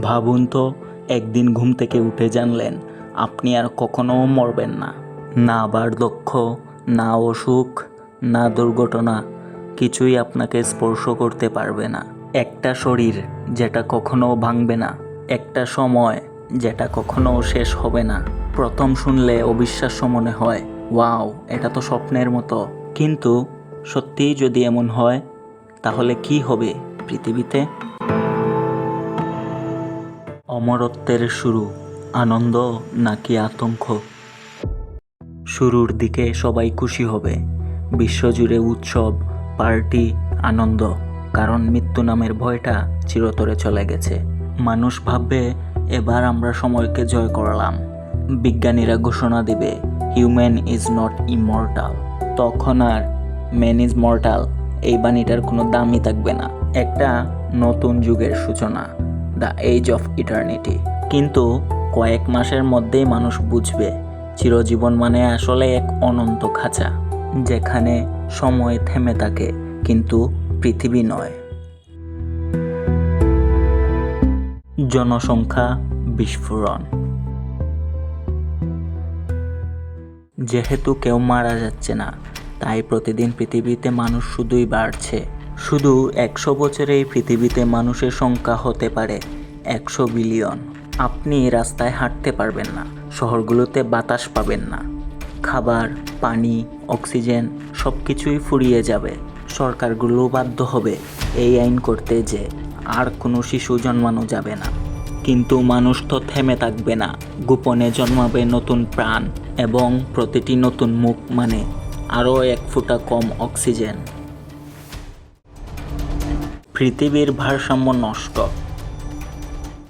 ভাবুন তো, একদিন ঘুম থেকে উঠে জানলেন, আপনি আর কখনো মরবেন না। না বার্ধক্য না অসুখ, না দুর্ঘটনা, কিছুই আপনাকে স্পর্শ করতে পারবে না। একটা শরীর যেটা কখনো ভাঙবে না, একটা সময় যেটা কখনো শেষ হবে না। প্রথম শুনলে অবিশ্বাস্য মনে হয়, ওয়াও, এটা তো স্বপ্নের মতো। কিন্তু সত্যিই যদি এমন হয়, তাহলে কি হবে পৃথিবীতে? অমরত্বের শুরু, আনন্দ নাকি আতঙ্ক? শুরুর দিকে সবাই খুশি হবে। বিশ্বজুড়ে উৎসব, পার্টি, আনন্দ, কারণ মৃত্যু নামের ভয়টা চিরতরে চলে গেছে। মানুষ ভাববে, এবার আমরা সময়কে জয় করলাম। বিজ্ঞানীরা ঘোষণা দিবে হিউম্যান ইজ নট ইমর্টাল তখন আর ম্যান ইজ মর্টাল এই বাণীটার কোনো দামই থাকবে না। একটা নতুন যুগের সূচনা। The age of eternity. কিন্তু কয়েক মাসের মধ্যেই মানুষ বুঝবে, চিরজীবন মানে আসলে এক অনন্ত খাঁচা, যেখানে সময় থেমে থাকে, কিন্তু পৃথিবী নয়। জনসংখ্যা বিস্ফোরণ। যেহেতু কেউ মারা যাচ্ছে না, তাই প্রতিদিন পৃথিবীতে মানুষ শুধুই বাড়ছে। শুধু একশো বছরে এই পৃথিবীতে মানুষের সংখ্যা হতে পারে, একশো বিলিয়ন। আপনি রাস্তায় হাঁটতে পারবেন না, শহরগুলোতে বাতাস পাবেন না। খাবার, পানি, অক্সিজেন সব কিছুই ফুরিয়ে যাবে। সরকারগুলো বাধ্য হবে এই আইন করতে যে আর কোনো শিশু জন্মানো যাবে না। কিন্তু মানুষ তো থেমে থাকবে না, গোপনে জন্মাবে নতুন প্রাণ এবং প্রতিটি নতুন মুখ মানে আরও এক ফুটা কম অক্সিজেন। পৃথিবীর ভারসাম্য নষ্ট।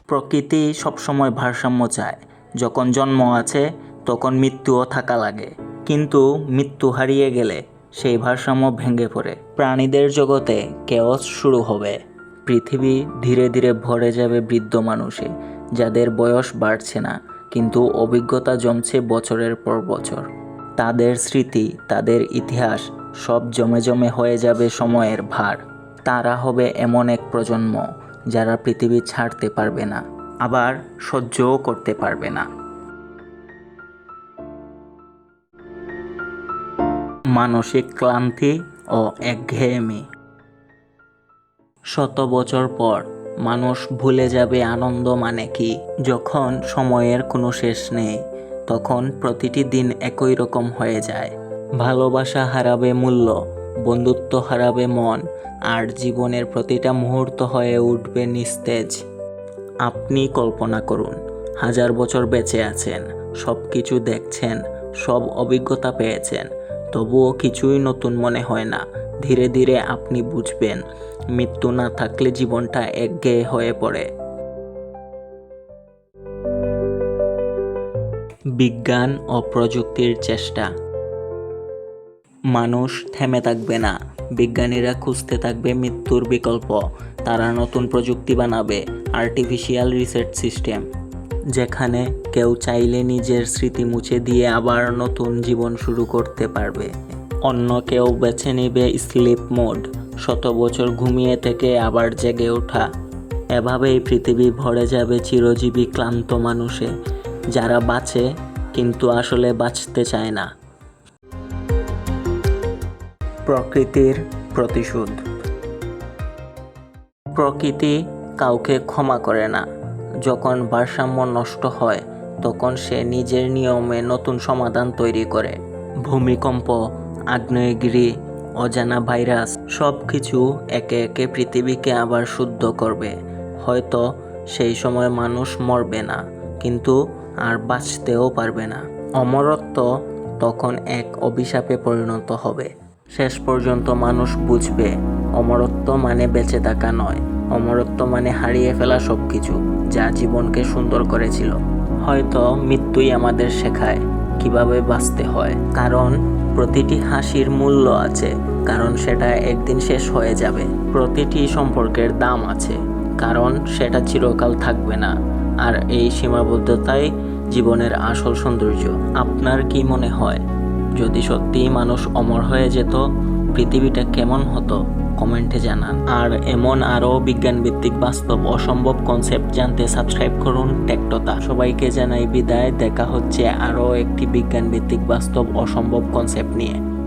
প্রকৃতি সবসময় ভারসাম্য চায়। যখন জন্ম আছে, তখন মৃত্যুও থাকা লাগে। কিন্তু মৃত্যু হারিয়ে গেলে সেই ভারসাম্য ভেঙে পড়ে। প্রাণীদের জগতে কেওস শুরু হবে। পৃথিবী ধীরে ধীরে ভরে যাবে বৃদ্ধ মানুষে, যাদের বয়স বাড়ছে না, কিন্তু অভিজ্ঞতা জমছে বছরের পর বছর। তাদের স্মৃতি, তাদের ইতিহাস সব জমে জমে হয়ে যাবে সময়ের ভার। তারা হবে এমন এক প্রজন্ম যারা পৃথিবী ছাড়তে পারবে না, আবার সহ্যও করতে পারবে না। মানসিক ক্লান্তি ও একঘেয়েমি। শত বছর পর মানুষ ভুলে যাবে আনন্দ মানে কি। যখন সময়ের কোনো শেষ নেই, তখন প্রতিটি দিন একই রকম হয়ে যায়। ভালোবাসা হারাবে মূল্য বন্ধুত্ব হারাবে মন, আর জীবনের প্রতিটা মুহূর্ত হয়ে উঠবে নিস্তেজ। আপনি কল্পনা করুন, হাজার বছর বেঁচে আছেন সব কিছু দেখছেন, সব অভিজ্ঞতা পেয়েছেন, তবুও কিছুই নতুন মনে হয় না, ধীরে ধীরে আপনি বুঝবেন, মৃত্যু না থাকলে জীবনটা একঘেয়ে হয়ে পড়ে। বিজ্ঞান ও প্রযুক্তির চেষ্টা মানুষ থেমে থাকবে না। বিজ্ঞানীরা খুঁজতে থাকবে মৃত্যুর বিকল্প। তারা নতুন প্রযুক্তি বানাবে আর্টিফিশিয়াল রিসার্চ সিস্টেম যেখানে কেউ চাইলে নিজের স্মৃতি মুছে দিয়ে আবার নতুন জীবন শুরু করতে পারবে। অন্য কেউ বেছে নেবে স্লিপ মোড শত বছর ঘুমিয়ে থেকে আবার জেগে ওঠা। এভাবেই পৃথিবী ভরে যাবে চিরজীবী ক্লান্ত মানুষে, যারা বাঁচে কিন্তু আসলে বাঁচতে চায় না। প্রকৃতির প্রতিশোধ। প্রকৃতি কাউকে ক্ষমা করে না। যখন ভারসাম্য নষ্ট হয়, তখন সে নিজের নিয়মে নতুন সমাধান তৈরি করে। ভূমিকম্প, আগ্নেয়গিরি, অজানা ভাইরাস সব কিছু একে একে পৃথিবীকে আবার শুদ্ধ করবে। হয়তো সেই সময় মানুষ মরবে না, কিন্তু আর বাঁচতেও পারবে না। অমরত্ব তখন এক অভিশাপে পরিণত হবে। শেষ পর্যন্ত মানুষ বুঝবে, অমরত্ব মানে বেঁচে থাকা নয়। অমরত্ব মানে হারিয়ে ফেলা সব কিছু যা জীবনকে সুন্দর করেছিল। হয়তো মৃত্যুই আমাদের শেখায় কীভাবে বাঁচতে হয়। কারণ প্রতিটি হাসির মূল্য আছে, কারণ সেটা একদিন শেষ হয়ে যাবে। প্রতিটি সম্পর্কের দাম আছে, কারণ সেটা চিরকাল থাকবে না। আর এই সীমাবদ্ধতাই জীবনের আসল সৌন্দর্য। আপনার কি মনে হয়? যদি সত্যিই মানুষ অমর হয়ে যেত, পৃথিবীটা কেমন হতো? কমেন্টে জানান। আর এমন আরও বিজ্ঞানভিত্তিক বাস্তব অসম্ভব কনসেপ্ট জানতে সাবস্ক্রাইব করুন টেকটতা। সবাইকে জানাই বিদায়। দেখা হচ্ছে আরও একটি বিজ্ঞানভিত্তিক বাস্তব অসম্ভব কনসেপ্ট নিয়ে।